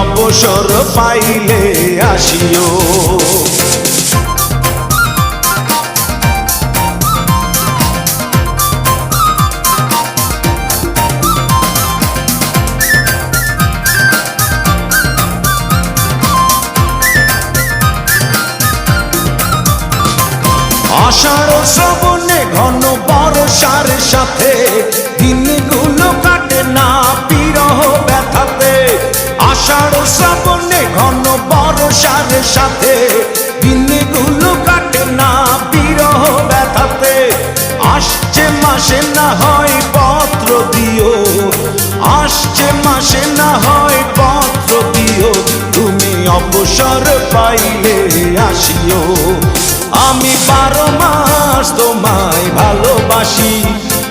অবসর পাইলে আসিও। আষাঢ় শ্রবণে ঘন বর্ষার সাথে দিনগুলো আষাঢ় শ্রবণে ঘন বর্ষার সাথে দিনগুলো কাটে না বিরহ ব্যথাতে। আসছে মাসে না হয় পত্র দিও, আসছে মাসে না হয় পত্র দিও, তুমি অবসর পাইলে আসিও। আমি বারো মাস তোমায় ভালোবাসি,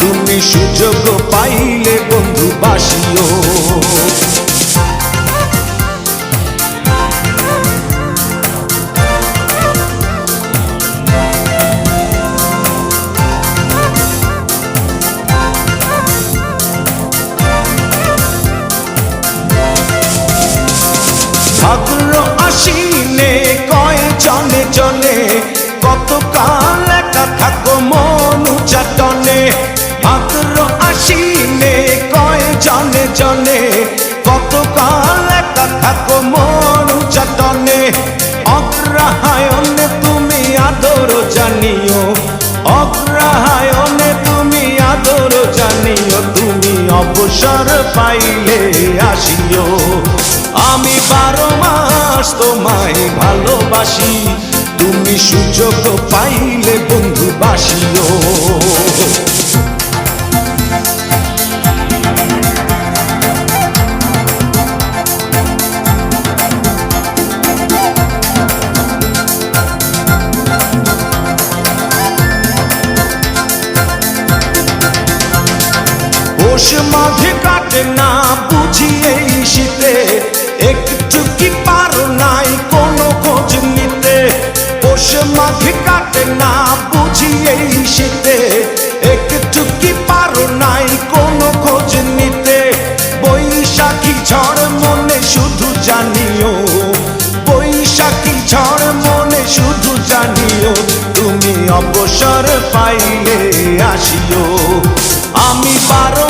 তুমি সুযোগ পাইলে বন্ধু বাসিও। জনে জনে কত কাল একা থাকো মনু চাটনে অগ্রহায়ণে তুমি আদর জানিও, অগ্রহায়ণে তুমি আদর জানিও, তুমি অবসর পাইলে আসিও। আমি বারো মাস তোমায় ভালোবাসি, তুমি সুযোগ পাইলে বন্ধু বাসিও মাঝে কাটে না বুঝি এই শীতে। একটু কি পারো নাই, কোনো খোঁজ নিতে। পৌষ মাঝে কাটে না বুঝি এই শীতে। একটু কি পারো নাই, কোনো খোঁজ নিতে। বৈশাখী ঝড় মনে শুধু জানিও। বৈশাখী ঝড় মনে শুধু জানিও। তুমি অবসর পাইলে আসিও। আমি বারো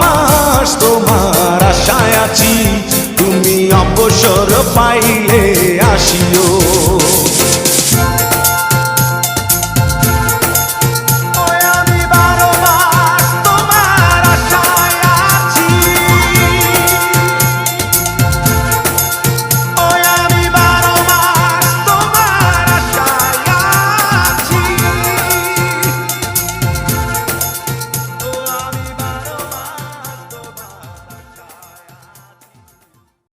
অবসর পাইলে আসিও।